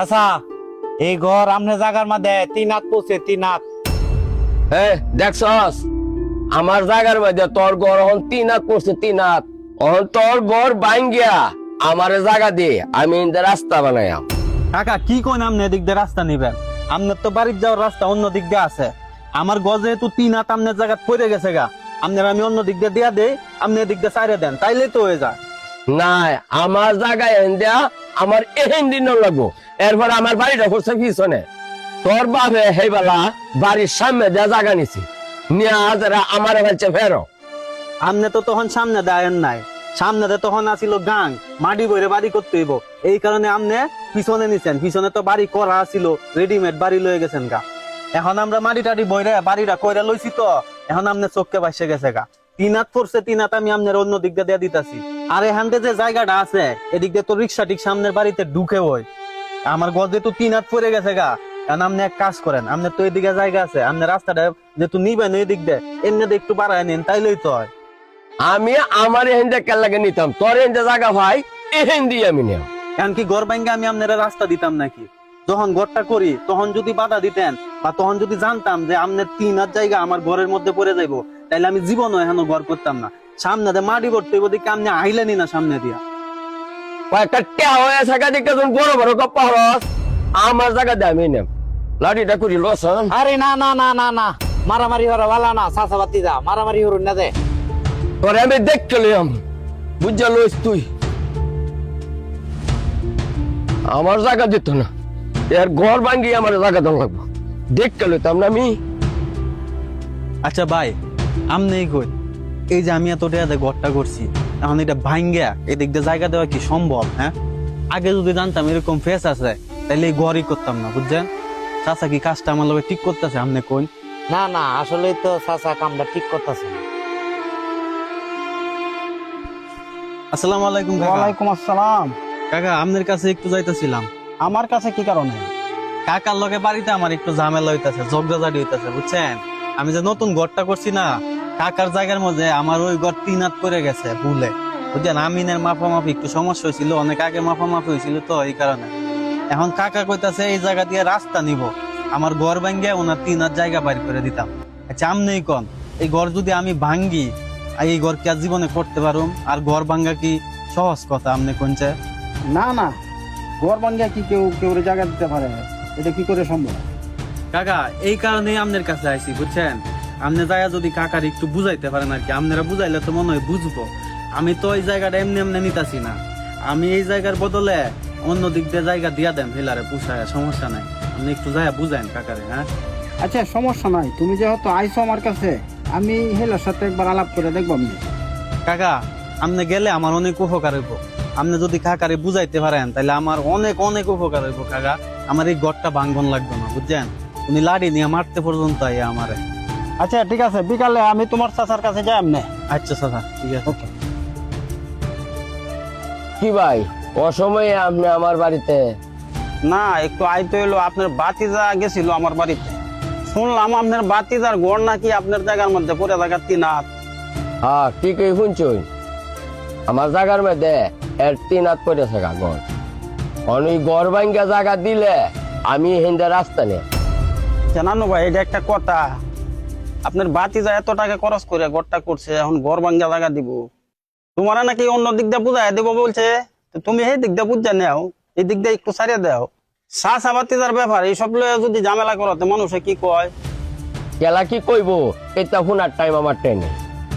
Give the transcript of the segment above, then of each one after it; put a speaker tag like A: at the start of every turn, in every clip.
A: আচ্ছা এই ঘর আমনে জাগার মধ্যে তিন হাত পৌঁছে তিন হাত।
B: দেখছস? আমার মধ্যে তোর ঘর এখন তিন হাত পড়ছে তিন হাত। এখন তোর ঘর বাইঙ্গিয়া আমার জায়গা দিয়ে আমি ইন্দে রাস্তা বানাইয়াম।
A: কাকা কি কোন আমনে এদিক দিয়ে রাস্তা নিবেন? আমনের তো বাড়ির যাওয়ার রাস্তা অন্য দিক দিয়ে আছে। আমার গজে তো তিন হাত আমনের জায়গা পড়ে গেছে গা আমনের আমি অন্য দিক দিয়ে দিয়া দেই আপনি এদিক দিয়ে সাইরে দেন তাইলে তো হয়ে যায়।
B: নাই আমার জায়গায় এন্দিয়া আমার এহেন দিন লাগবো। এরপর আমার বাড়িটা করছে পিছনে তোর বাপে হেবেলা বাড়ির সামনে দেয়া জায়গা নিছি। নিয়ে আমার ফেলছে ফেরো।
A: আমনে তো তখন সামনে দেয়েন নাই। সামনে দে তখন আসিল গাং। মাটি বইরে বাড়ি করতে হইব। এই কারণে আমনে পিছনে নিছেন। পিছনে তো বাড়ি করা ছিল রেডিমেড বাড়ি লয়ে গেছেন গা। এখন আমরা মাটি টাটি বইরে বাড়িটা কইরা লইছি তো। এখন আমনে চোখকে বাইসে গেছে গা। তিন হাত পড়ছে তিন হাত আমি আমনের অন্য দিক দিয়ে দিয়ে দিতাছি। আর এখান থেকে যে জায়গাটা আছে এদিক দিয়ে তো রিক্সা ঠিক সামনের বাড়িতে ঢুকে ওই। আমার গজে তো তিন হাত পড়ে গেছে গা কারণ আপনি এক কাজ করেন আপনার তো এদিকে জায়গা আছে আপনার রাস্তাটা যেহেতু নিবেন এই দিক দিয়ে এমনি একটু বাড়ায় নিন তাইলেই তো হয়।
B: আমি আমার লাগে নিতাম তোর জায়গা ভাই এহেন দিয়ে আমি
A: কারণ কি ঘর ভাঙ্গে আমি আপনারা রাস্তা দিতাম নাকি? যখন ঘরটা করি তখন যদি বাধা দিতেন বা তখন যদি জানতাম যে আপনার তিন হাত জায়গা আমার ঘরের মধ্যে পড়ে যাইবো তাইলে আমি জীবনও এখনও ঘর করতাম না। সামনে দিয়ে মাটি করতে হইব দিকে আপনি আইলেনি না সামনে দিয়া।
B: কয়েকটা টেয়া হয়ে থাকা দেখে তুমি বড় বড় কপ্পা হরস আমার জায়গা লাঠিটা করি লসন
C: আরে না না না না না। মারামারি হরা ভালো না সাসা বাতি দা মারামারি হরুন না দে।
B: তোরে আমি দেখতে লিয়াম বুঝা লইস তুই। আমার জায়গা দিত না। এর ঘর ভাঙ্গি আমার জায়গা দেওয়া লাগবো। দেখতে লইতাম না আমি।
A: আচ্ছা ভাই কই? এই যে আমি এত ঘরটা করছি এখন এটা ভাঙ্গা এদিক দিয়ে জায়গা দেওয়া কি সম্ভব হ্যাঁ? আগে যদি জানতাম এরকম ফেস আছে তাইলে এই ঘরই করতাম না বুঝছেন? চাচা কি কাজটা আমার লগে ঠিক করতেছে আমনে কোন
C: না না আসলে তো সাসা কামটা ঠিক করতেছে না।
A: আসসালামু আলাইকুম কাকা।
D: ওয়ালাইকুম আসসালাম।
A: কাকা আপনার কাছে একটু যাইতেছিলাম।
D: আমার কাছে কি কারণে?
A: কাকার লগে বাড়িতে আমার একটু ঝামেলা হইতাছে ঝগড়াঝাড়ি হইতাছে বুঝছেন? আমি যে নতুন ঘরটা করছি না, কাকার জায়গার মধ্যে আমার ওই ঘর তিন হাত গেছে, ভুলে। বুঝছেন? আমিনের মাপামাপি একটু সমস্যা হয়েছিল, অনেক আগে মাপামাপি হয়েছিল তো এই কারণে। এখন কাকা কইতাছে, এই জায়গা দিয়ে রাস্তা নিব। আমার ঘর ভাঙ্গে ওনার তিন হাত জায়গা বাইর করে দিতাম। আচ্ছা আমনেই কন, এই ঘর যদি আমি ভাঙ্গি এই ঘর কি আর জীবনে করতে পারুম? আর ঘর ভাঙ্গা কি সহজ কথা, আমনে কোনছে
D: না না। ঘর ভাঙ্গিয়া কি কেউ কেউ জায়গা দিতে পারে এটা কি করে সম্ভব?
A: কাকা এই কারণেই আপনার কাছে আইছি বুঝছেন? আপনি জায়গা যদি কাকার একটু বুঝাইতে পারেন আর কি আপনারা বুঝাইলে তো মনে হয় বুঝব। আমি তো এই জায়গাটা এমনি এমনি নিতাছি না। আমি এই জায়গার বদলে অন্য দিক দিয়ে জায়গা দিয়া দেন হেলারে পুষায় সমস্যা নাই। আপনি একটু জায়গা বুঝাইন কাকারে হ্যাঁ?
D: আচ্ছা সমস্যা নাই। তুমি যেহেতু আইছো আমার কাছে আমি হেলার সাথে একবার আলাপ করে দেখব আমি।
A: কাকা আপনি গেলে আমার অনেক উপকার হইব। আপনি যদি কাকারে বুঝাইতে পারেন তাহলে আমার অনেক অনেক উপকার হইব কাকা। আমার এই ঘরটা ভাঙ্গন লাগবে না বুঝছেন? উনি লাড়ি নিয়ে মারতে পর্যন্ত আইয়া আমারে।
D: আচ্ছা ঠিক আছে বিকালে আমি তোমার চাচার কাছে যাই এমনি
A: আচ্ছা সাদা ঠিক আছে।
D: ওকে।
B: কি ভাই অসময়ে আপনি আমার বাড়িতে?
D: না একটু আইতে হইল আপনার বাতিজা গেছিল আমার বাড়িতে। শুনলাম আপনার বাতিজার গড় নাকি আপনার জায়গার মধ্যে পড়ে থাকা তিন হাত।
B: হ্যাঁ ঠিকই শুনছই। আমার জায়গার মধ্যে এর তিন হাত পড়ে থাকা ঘর অনেক ঘর ভাঙ্গা জায়গা দিলে আমি হিন্দা রাস্তা নিয়ে
D: জানানো ভাই, এটা একটা কথা। আপনার বাতিজা এত টাকা খরচ করে ঘরটা করছে, এখন ঘর ভাঙ্গা জায়গা দিব। তোমার নাকি অন্য দিক দিয়ে বুঝাই দিব বলছে? তুমি সেই দিক দিয়ে বুঝা নেও, এই দিক দিয়ে একটু সারিয়ে দাও। চা বাতিজার ব্যাপার, এইসব লয়ে যদি ঝামেলা করতে মানুষে কি কয়?
B: গেলা কি কইব? এটা শোনার টাইম আমার ট্রেনে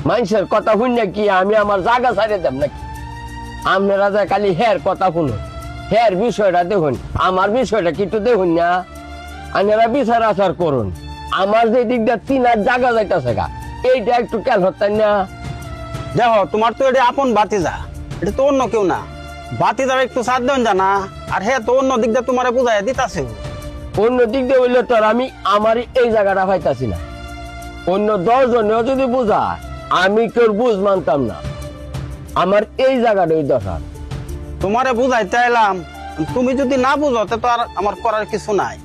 B: মানুষের কথা শুনে কি আমি আমার জায়গা ছাড়িয়ে দেব নাকি? আপনারা যে খালি হের কথা শুনুন, হের বিষয়টা দেখুন। আমার বিষয়টা কিন্তু দেখুন না? আপনারা বিচার আচার করুন। আমার যে দিক দিয়ে তিন হাত জায়গা যাইতেছে গা এইটা একটু কেন হতেন না?
D: দেখো তোমার তো এটা আপন বাতিজা। এটা তো অন্য কেউ না। বাতিজার একটু সাথ দেন জানা। আর হ্যাঁ তো অন্য দিক দিয়ে তোমার বুঝাই দিতাছে।
B: অন্য দিক দিয়ে বললে তোর আমি আমার এই জায়গাটা পাইতাছি না। অন্য দশ জনেও যদি বুঝায় আমি কেউ বুঝ মানতাম না? আমার এই জায়গাটাই দরকার।
D: তোমারে বুঝাইতে এলাম। তুমি যদি না বুঝো তে তো আর আমার করার কিছু নাই।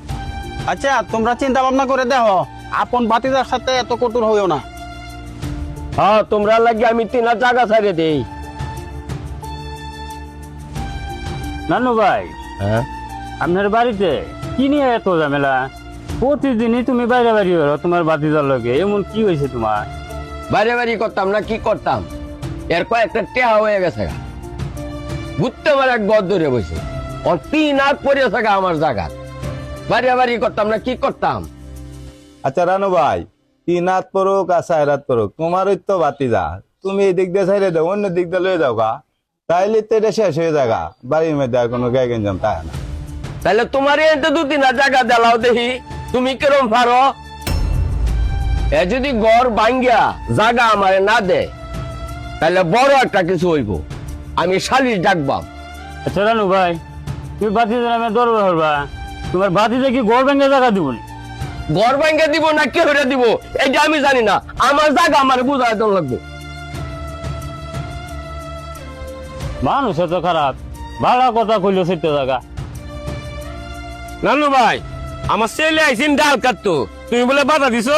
D: আচ্ছা তোমরা চিন্তা ভাবনা করে দেখো আপন বাতিজার সাথে এত কঠোর হইও না।
B: হ্যাঁ তোমরা লাগে আমি তিন হাজার জায়গা ছাড়িয়ে দেই।
E: নানু ভাই
B: হ্যাঁ?
E: আপনার বাড়িতে কি নিয়ে এত ঝামেলা? প্রতিদিনই তুমি বাইরে বাড়ি হলো তোমার বাতিজার লগে এমন কি হয়েছে তোমার?
B: বাইরে বাড়ি করতাম না কি করতাম? এর কয়েকটা টেহা হয়ে গেছে গা। ঘুরতে আমার এক বদ ধরে বসে। হাত পরে থাকা আমার জায়গা। বাইরে বাড়ি করতাম না কি করতাম?
F: আচ্ছা রানু ভাই তিন হাত পড়ুক আর চার হাত পড়ুক তোমারই তো বাতি যা তুমি এই দিক দিয়ে ছাইড়ে দাও অন্য দিক দিয়ে লয়ে যাও গা। তাইলে তো এটা শেষ হয়ে যাগা। বাড়ির মধ্যে আর কোনো গায়ে গেঞ্জাম থাকে না।
B: তাহলে তোমার এতে দু তিন হাত জায়গা দেলাও দেখি। তুমি কিরম পারো? এ যদি গড় ভাঙ্গিয়া জাগা আমার না দে তাহলে বড় একটা কিছু হইব। আমি শালিশ ডাকবাম।
E: আচ্ছা রানু ভাই তুমি আমি দরবার হরবা তোমার বাতিতে কি গড় ভেঙে জায়গা দিব?
B: ঘর ভাঙ্গে দিব না কে হইরা দিব? এইটা আমি জানি না। আমার জায়গা আমার বুঝাই দেওয়া লাগবে।
E: মানুষ এত খারাপ। ভালো কথা কইলো সত্য জায়গা।
G: নানু ভাই আমার ছেলে আইসিন ডাল কাটতো। তুমি বলে বাধা দিছো?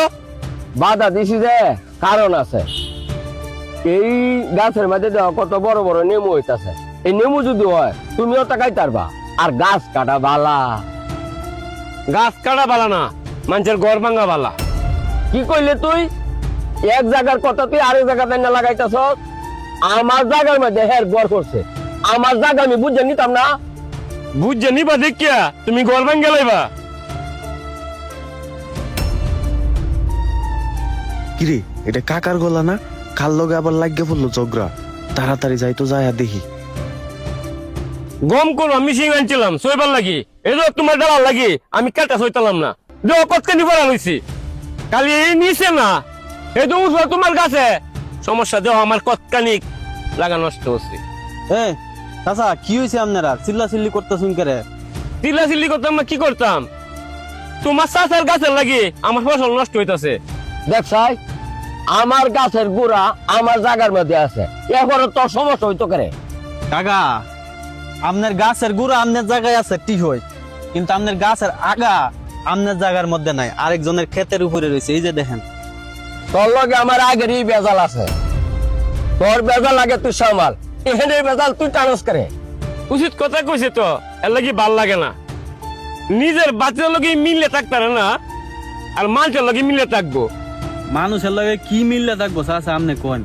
B: বাধা দিছি যে কারণ আছে। এই গাছের মধ্যে দেওয়া কত বড় বড় নেমু হইতাছে। এই নেমু যদি হয় তুমিও তাকাই পারবা আর গাছ কাটা বালা।
G: গাছ কাটা বালা না মানুষের ঘর ভাঙা বালা।
B: কি কইলে তুই? এক জায়গার কথা তুই আরেক জায়গাতে না লাগাইতাছ আমার জায়গার মধ্যে হের গড় করছে। আমার জায়গা আমি বুঝে নিতাম না।
G: বুঝছে নিবা দেখিয়া তুমি ঘর ভাঙ্গে লাইবা।
H: কিরে এটা কাকার গলা না? কার লগে আবার লাগিয়ে পড়ল ঝগড়া? তাড়াতাড়ি যাই তো যায় দেখি।
G: গম করো মিশিং আনছিলাম সইবার লাগি। তোমার ডালার লাগি আমি কাটা সইতালাম না। যে কতখানি পড়া লইছি। কালি এই নিছে না এই তো উঠল তোমার কাছে। সমস্যা দেহ আমার লাগা নষ্ট হচ্ছে।
A: চাচা কি হয়েছে আপনারা? চিল্লা চিল্লি করতেছেন কেরে?
G: চিল্লা চিল্লি করতাম না কি করতাম? তোমার গাছের লাগি আমার ফসল নষ্ট হইতাছে।
B: দেখছাই আমার গাছের গুড়া আমার জায়গার মধ্যে আছে। এরপরে তোর সমস্যা হইতো করে?
A: কাকা আপনার গাছের গুড়া আপনার জায়গায় আছে ঠিক হয়। কিন্তু আপনার গাছের আগা আপনার জায়গার মধ্যে নাই আরেকজনের ক্ষেতের উপরে রয়েছে এই যে দেখেন।
B: তোর লগে আমার আগেরই বেজাল আছে। তোর বেজাল লাগে তুই সামাল এখানে বেজাল তুই টানস করে?
G: উচিত কথা কইছে তো এর লাগি ভালো লাগে না। নিজের বাচ্চার লগে মিললে থাকতারে না আর মানুষের লগে মিললে থাকব।
A: মানুষের লগে কি মিললে থাকব চাচা আপনি কোন?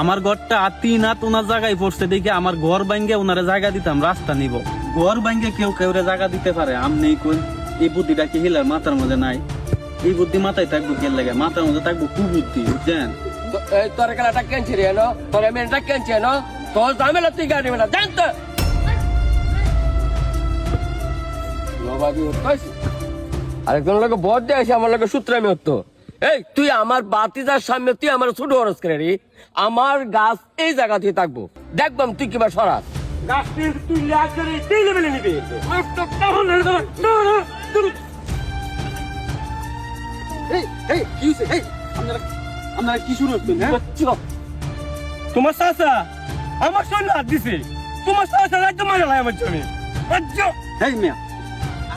A: আমার ঘরটা আতি তিন হাত ওনার জায়গায় পড়ছে দেখে আমার ঘর ভাঙ্গে ওনারে জায়গা দিতাম রাস্তা নিব। ঘর ভাঙ্গে কেউ কেউ জায়গা দিতে পারে আমনি কই। এই বুদ্ধিটা কি হিলার মাথার মধ্যে নাই? এই বুদ্ধি মাথায় থাকব কে লাগে? মাথার মধ্যে থাকব কুবুদ্ধি, বুঝছেন?
B: তোর খেলাটা কেনছি রে, এনো। তোর মেয়েটা কেনছি এনো। তোর ঝামেলা তুই গাড়ি মেলা জানতো আরেকজন লোক ভোট দিয়ে আসে আমার লোক সূত্রামি হতো এই, তুই আমার বাতিজার সামনে, তুই আমার ছোট খরচ করে আমার গাছ এই জায়গা দিয়ে থাকব। দেখবাম তুই কিবা সরাস।
A: আপনারা কি শুরু করছেন হ্যাঁ?
G: তোমার আমার সঙ্গে হাত দিছে। তোমার একদম মারা লাগে আমার জমি। আচ্ছা
A: এই মিয়া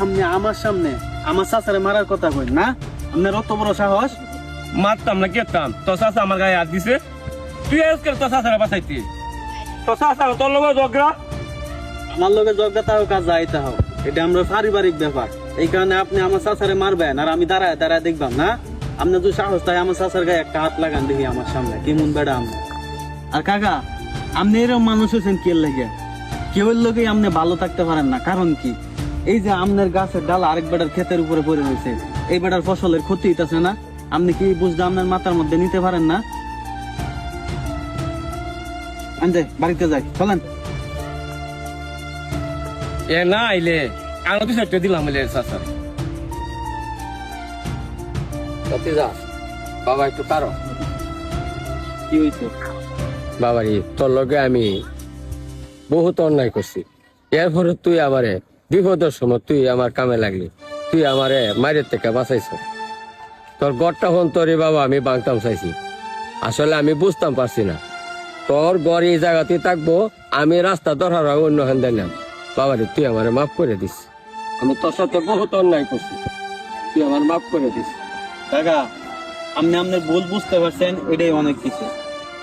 A: আপনি আমার সামনে আমার চাচারে মারার কথা কই না? আপনার অত বড় সাহস?
G: মারতাম না কেতাম তোর চাচা আমার গায়ে হাত দিছে। তুই আজকে তোর চাচারে বাঁচাইতি। চাচা তোর
A: আমার হোক এটা আমরা পারিবারিক ব্যাপার। এই কারণে আপনি আমার মারবেন, আর আমি দাঁড়ায় না? যদি তাই আমার গায়ে একটা হাত লাগান আমার সামনে। কেমন বেড়া আর কাকা, আপনি মানুষ হয়েছেন লেগে? আপনি ভালো থাকতে পারেন না। কারণ কি? এই যে আমনের গাছের ডাল আরেক বেটার ক্ষেতের উপরে পড়ে রয়েছে, এই বেটার ফসলের ক্ষতি হইতাছে না? আপনি কি বুঝতে আপনার মাথার মধ্যে নিতে পারেন না? আনজে বাড়িতে যাই চলেন।
G: এ না আইলে আরও দিলাম বলে চাচা
B: বাতিজা বাবা একটু তারো
A: কি হয়েছে
B: বাবারি তোর লগে আমি বহুত অন্যায় করছি। এরপরে তুই আমারে বিপদের সময় তুই আমার কামে লাগলি। তুই আমারে মায়ের থেকে বাঁচাইছ। তোর গড়টা হন তোরে বাবা আমি বাংতাম চাইছি। আসলে আমি বুঝতাম পারছি না। তোর গড় এই জায়গাতে থাকব, আমি রাস্তা ধরার অন্য হান দিলাম বাবারে, তুই আমারে মাফ করে দিস। আমি তোর সাথে বহুত অন্যায় করছি। তুই আমার মাফ করে দিস।
A: কাকা, আপনি আপনার ভুল বুঝতে পারছেন, এটাই অনেক কিছু।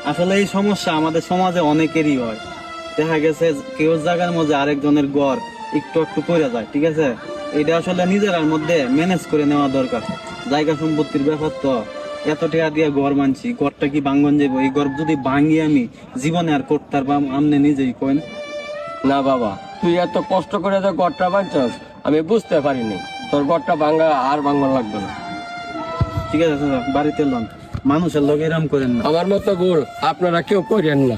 A: আসলে এই সমস্যা আমাদের সমাজে অনেকেরই হয়। দেখা গেছে কেউ জায়গার মধ্যে আরেকজনের গড় একটু একটু পড়ে যায়, ঠিক আছে? এটা আসলে নিজেরার মধ্যে ম্যানেজ করে নেওয়া দরকার। জায়গা সম্পত্তির ব্যাপার তো। এত টাকা দিয়ে ঘর মানছি ঘরটা কি বাঙ্গন যাব এই ঘর যদি ভাঙি আমি জীবনে আর করতার বা আমনে নিজেই কইন।
B: না বাবা তুই এত কষ্ট করে যে গড়টা বাঁচছস আমি বুঝতে পারিনি। তোর গড়টা ভাঙা আর ভাঙ্গন লাগবে না।
A: ঠিক আছে বাড়িতে এলাম মানুষের লোক এরম করেন না।
B: আমার মতো ভুল আপনারা কেউ করেন না।